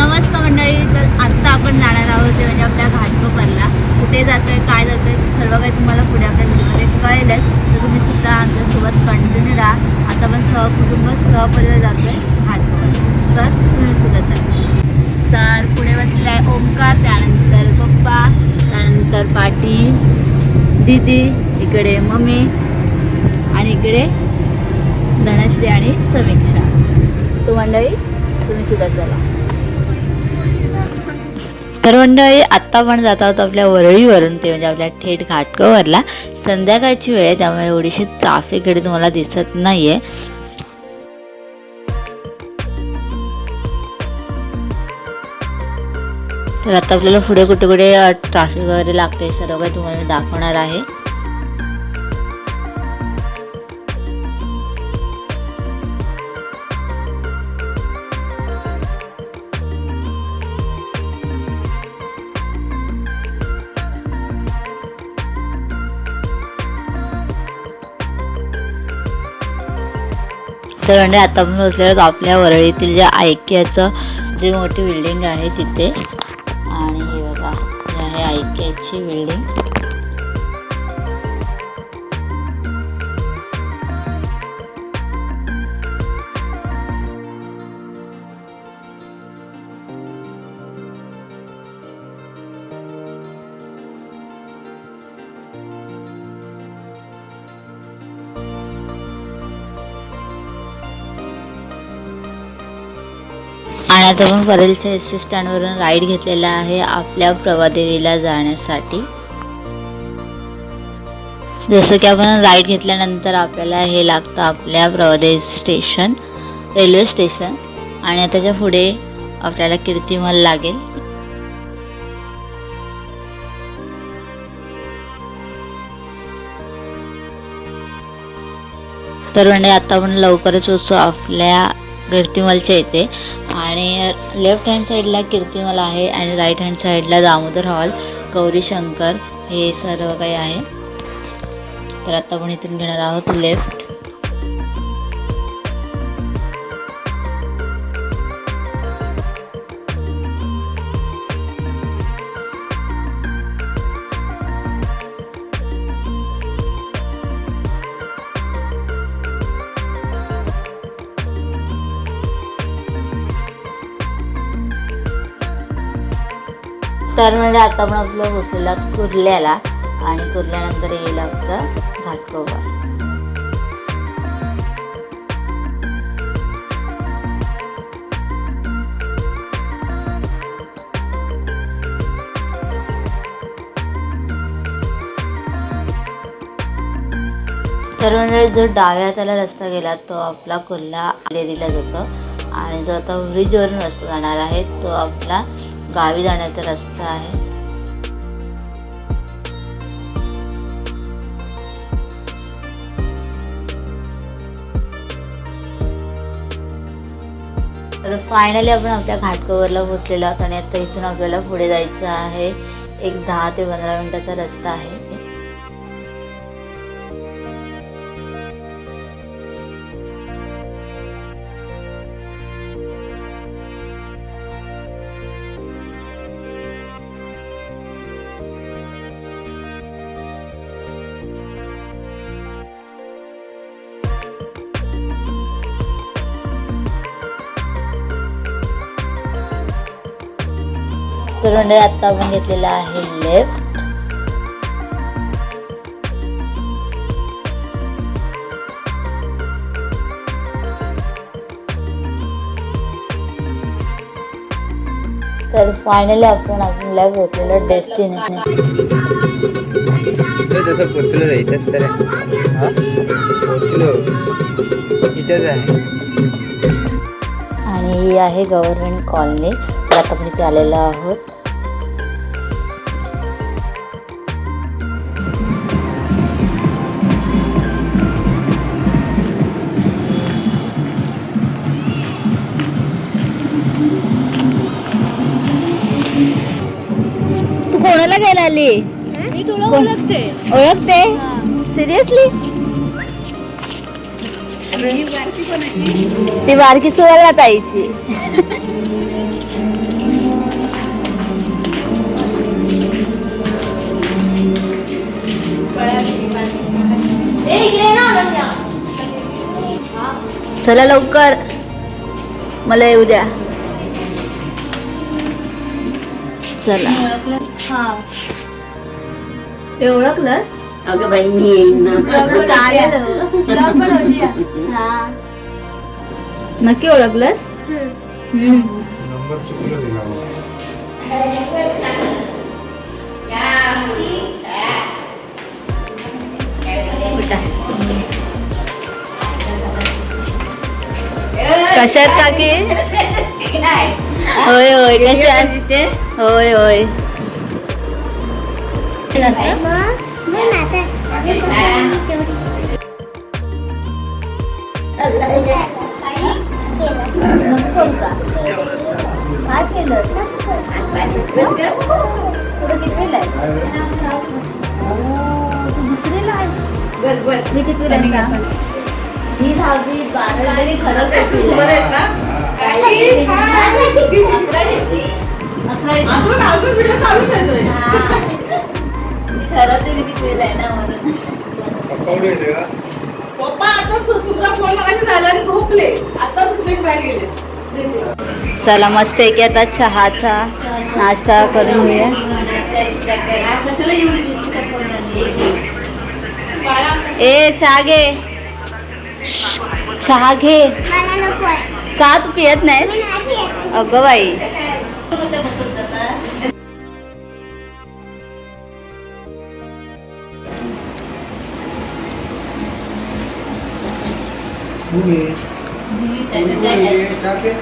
नमस्कार मंडळी तर आत्ता आपण जाणार आहोत ते म्हणजे आपल्या घाटकोपरला. कुठे जातोय काय जातोय सर्व काही तुम्हाला पुढे आपल्या व्हिडिओमध्ये कळेलच. तर तुम्ही सुद्धा आमच्यासोबत कंटिन्यू राहा. आता आपण सहकुटुंब सहपरिवार जातोय घाटकोपर तर तुम्ही सुद्धा चला तर पुढे बसले आहे ओमकार त्यानंतर पप्पा त्यानंतर पाटी दीदी इकडे मम्मी आणि इकडे धनश्री आणि समीक्षा. सो मंडळी तुम्ही सुद्धा चला. तर मंडळी आत्ता पण जात आहोत आपल्या वरळीवरून ते म्हणजे आपल्या थेट घाटकोवरला. संध्याकाळची वेळ आहे त्यामुळे एवढीशी ट्राफिक इकडे तुम्हाला दिसत नाही आहे तर आता आपल्याला पुढे कुठे कुठे ट्राफिक वगैरे लागते सर्व काही तुम्हाला दाखवणार आहे. तर म्हणजे आता मी बसलेलो आपल्या वरळीतील जे ऐक्याचं जे मोठी बिल्डिंग आहे तिथे. आणि हे बघा ही आहे ऐक्याची बिल्डिंग. आणि आता आपण परेलच्या एस टी स्टँडवरून राईड घेतलेला आहे आपल्या प्रवादेवीला जाण्यासाठी. जसं की आपण राईड घेतल्यानंतर आपल्याला हे लागतं आपल्या प्रवादे स्टेशन रेल्वे स्टेशन आणि त्याच्या पुढे आपल्याला कीर्तिमल लागेल. तर म्हणजे आता आपण लवकरच पोचतो आपल्या कीर्तिमलच्या इथे. आणि लेफ्ट हँड साईडला कीर्तिमल आहे आणि राईट हँड साईडला दामोदर हॉल गौरी शंकर हे सर्व काही आहे. तर आता आपण इथून घेणार आहोत लेफ्ट तर म्हणजे आता आपण आपलं पोचलेला कुर्ल्याला आणि कुरल्यानंतर येईल आपलं घाटकोबा तर म्हणजे जो डाव्या हाताला रस्ता गेला तो आपला कोल्हा दिला जातो. आणि जो आता ब्रिजवरून रस्ता जाणार आहे तो आपला गावी जाण्याचा रस्ता आहे. तर फायनली आपण आपल्या घाटकोवरला पोचलेलो आहोत आणि आता इथून आपल्याला पुढे जायचं आहे. एक दहा ते पंधरा मिनटाचा रस्ता आहे. तर म्हणजे आता आपण घेतलेला आहे लेफ्ट तर फायनली आपण डेस्टिनेशन हा? पोचलो इथंच आहे. आणि ही आहे गव्हर्नमेंट कॉलनी आता आपण इथे आलेलो आहोत. आली ओळखते. सिरियसली ती बारकी सुवर्ण आईची चला लवकर. मला येऊ द्या. चला. ते ओळखलंस? अगं बाई मी येईन ना. नक्की ओळखलंस हम्म. नंबर चुकला दिला मला. उठा. कशात काकी? होय होय कशात? होय होय. नको का? काय केलं पुढे कितवीला आहे? तू दुसरीला आहेस? मी कितवीला आहे सांग? मी दहावी बारावी खरं कितवीला आहे? अकरावी? अकरावी? मी खरं तरी कितवीला आहे ना म्हणून पप्पा कुठे गेले का? पप्पा आता तुझा फोन लागायचं झालं आणि झोपले. आता झोपले बाहेर गेले. चला मस्त आहे की आता चहाचा नाश्ता करून घेऊया. ए चहा घे. चहा घे. का तू पियत नाहीस? अगं बाई. तू घे तू घे चहा पे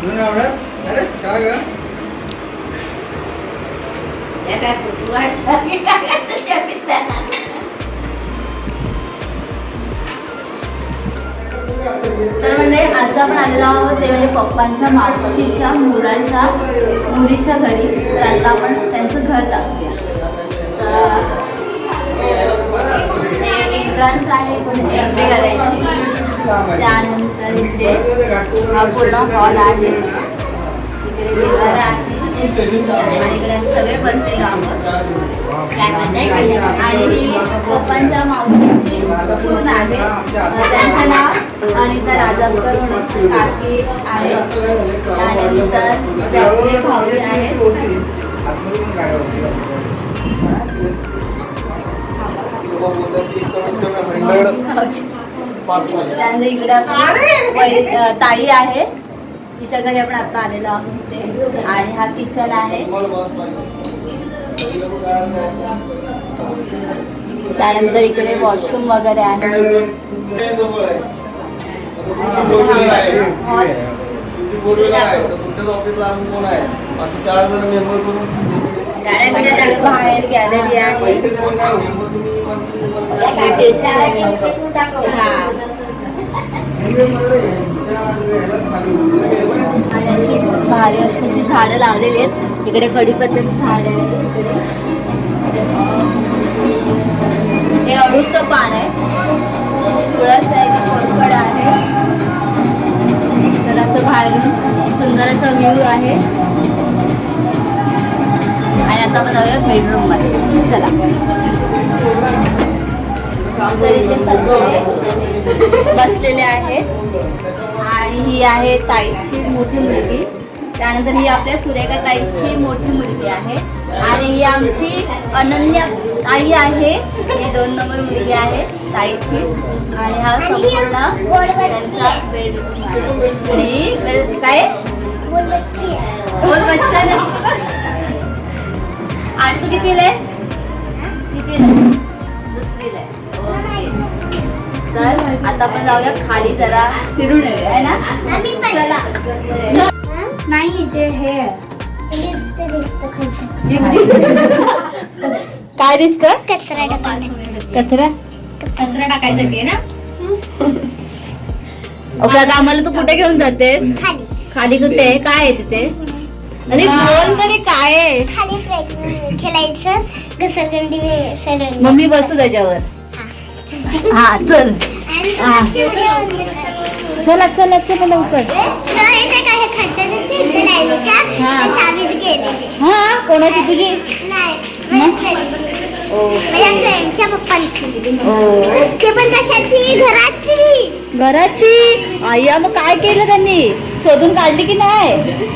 तुला नाही आवडत? अरे चहा ग त्या काय फोटो वाटला तर म्हणजे आज आपण आलेलो आहोत ते म्हणजे पप्पांच्या मावशीच्या मुलाच्या मुलीच्या घरी. तर आता आपण त्यानंतर इथे हा पूर्ण हॉल आहे. इकडे दिवार आहे. आणि इकडे आम्ही सगळे बसलेलो आहोत. आणि ही पप्पांच्या मावशीची सून आहे. त्यांचं नाव अनिता राजावकर म्हणून काकी आहे. त्यानंतर त्यांचे भाऊजी आहेत. त्यानंतर इकडे ताई आहे. तिच्या घरी आपण आता आलेलो आहोत ते आणि हा किचन आहे. त्यानंतर इकडे वॉशरूम वगैरे आहे? हॉल त्यानंतर बाहेर गॅलरी आहे. हा आणि अशी भारी अशी अशी झाडं लावलेली आहेत. इकडे कडीपत्त्याचं झाड आहे इकडे. हे अडूचं पान आहे. तुळस आहे की कोरफड आहे. तर असं बाहेरून सुंदर असा व्ह्यू आहे. आता आपण जाऊया बेडरूममध्ये. चला. तर सगळे बसलेले आहेत. आणि ही आहे ताईची मोठी मुलगी. त्यानंतर ही आपल्या सुरेखा ताईची मोठी मुलगी आहे. आणि ही आमची अनन्या ताई आहे. ही दोन नंबर मुलगी आहे ताईची. आणि हा संपूर्ण त्यांचा बेडरूम आहे. आणि काय? कितीला कितीला आहेस? दुसरीला आहे. ओके. तर आता आपण जाऊया खाली जरा फिरून येऊया आहे ना? चला. नाही ते हे. काय दिसत? कचरा कचरा? कचरा. टाकायसाठी ना? ओके आता आम्हाला तू कुठे घेऊन जातेस? खाली. खाली कुठे? आहे? काय आहे तिथे? अरे बोल तरी काय आहे? खाली खेळायचं घसरगंडी सडन मम्मी बसू त्याच्यावर. हा. चल. हा. चला चला चला लवकर. हा. हा. कोणाची तुझी? ओ माझ्या फ्रेंडच्या पप्पांची. ओ. ते पण कशाची? घराची. घराची? आय्या मग काय केलं त्यांनी? शोधून काढली की नाही?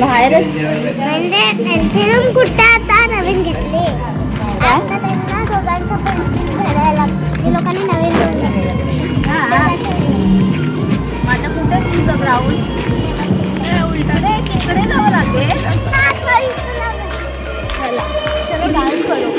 बाहेरच म्हणजे त्यांचे रूम कुठे आता नवीन घेतले. आता त्यांना दोघांचं पण भरायला ते लोकांनी नवीन आता कुठे आहे तुमचं ग्राउंड उलटाने तिकडे जावं लागेल. चला. चलो डान्स करू.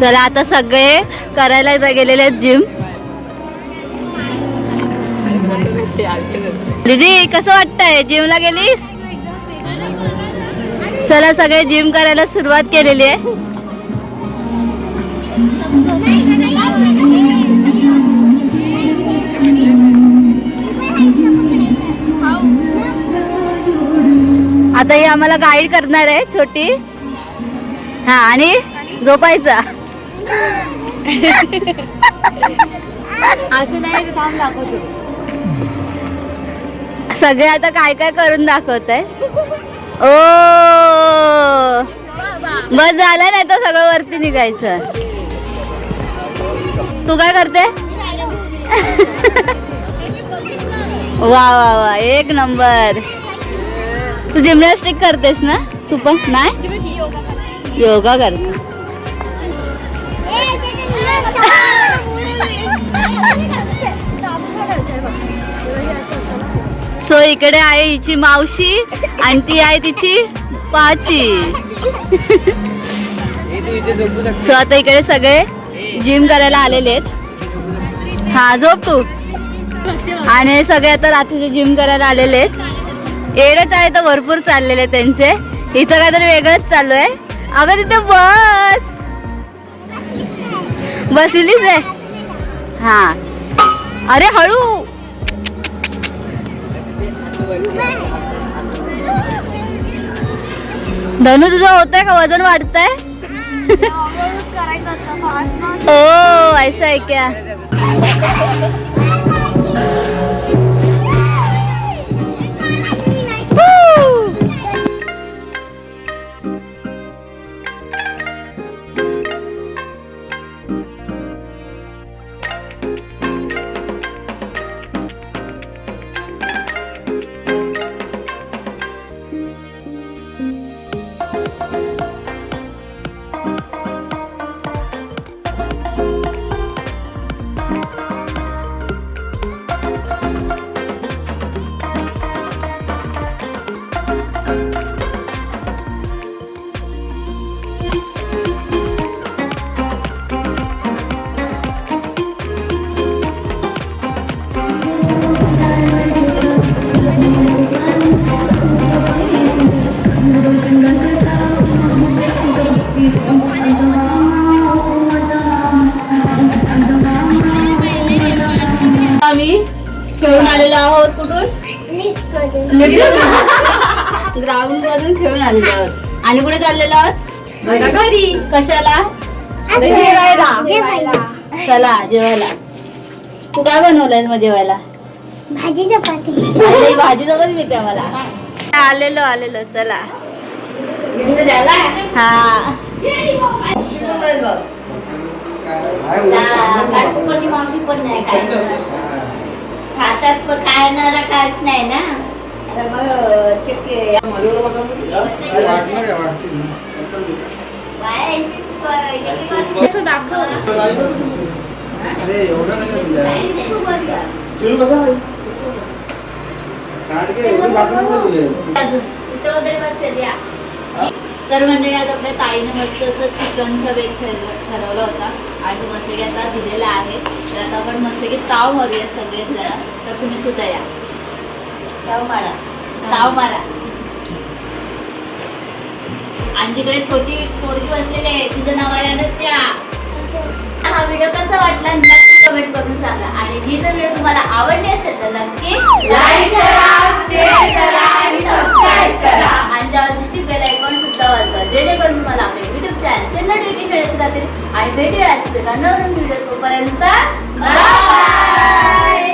चला आता सगळे करायला गेलेले आहेत जिम दीदी कसं वाटतंय? जिमला गेलीस? चला सगळे जिम करायला सुरुवात केलेली आहे. आता ही आम्हाला गाईड करणार आहे छोटी. हा आणि? झोपायचा. असं नाही थांब दाखवतो. सगळे आता काय काय करून दाखवत आहे ओ! बस झालं नाही तर सगळं वरती निघायचं. तू काय करते? वा वा वा एक नंबर. तू जिमनॅस्टिक करतेस ना? तू पण? नाही? योगा करते सो इकडे आहे हिची मावशी आणि ती आहे तिची पाची. सो आता इकडे सगळे जिम करायला आलेले आहेत. हा झोप तू. आणि सगळे आता रात्रीचे जिम करायला आलेले आहेत. एडच आहे तर भरपूर चाललेले आहेत त्यांचे. इथं काहीतरी वेगळंच चालू आहे. अगं तिथे बस. बसलीच आहे. हा. अरे हळू. धनु तुझं होतंय का? वजन वाढतंय? ओ ऐसा है क्या ग्राउंड मधून खेळून आलेलो आहोत आणि कुठे चाललेलो? आहोत घरी. कशाला? जेवायला. चला जेवायला. तू काय बनवलंय मग जेवायला? भाजी चपाती. ही भाजी जवळ देते आम्हाला. आलेलो आलेलो. चला. हा. काटकोपरची मावशी पण नाही काय खातात पण काय नाही ना? तर मग चक्के दाखव तर म्हणजे आज आपल्या ताईने मस्त असं चिकनचा बेत ठरवला होता. आणि तो आता दिलेला आहे. तर आता आपण मस्त ताव मारूया सगळे जरा तर तुम्ही सुद्धा या. ताव मारा ताव मारा आणि तिकडे छोटी पोरगी बसलेली आहे. तिचं नाव आहे अनुष्का हा व्हिडिओ कसा वाटला? नक्की कमेंट करून सांगा. आणि ही जर व्हिडिओ तुम्हाला आवडली असेल तर नक्की लाईक करा शेअर करा आणि सबस्क्राईब करा. आणि त्या बाजूची बेल आयकॉन सुद्धा वाजवा. जेणेकरून तुम्हाला आपले युट्यूब चॅनलचे नोटिफिकेशन येत राहतील आणि भेटूया नवीन व्हिडिओ तोपर्यंत बाय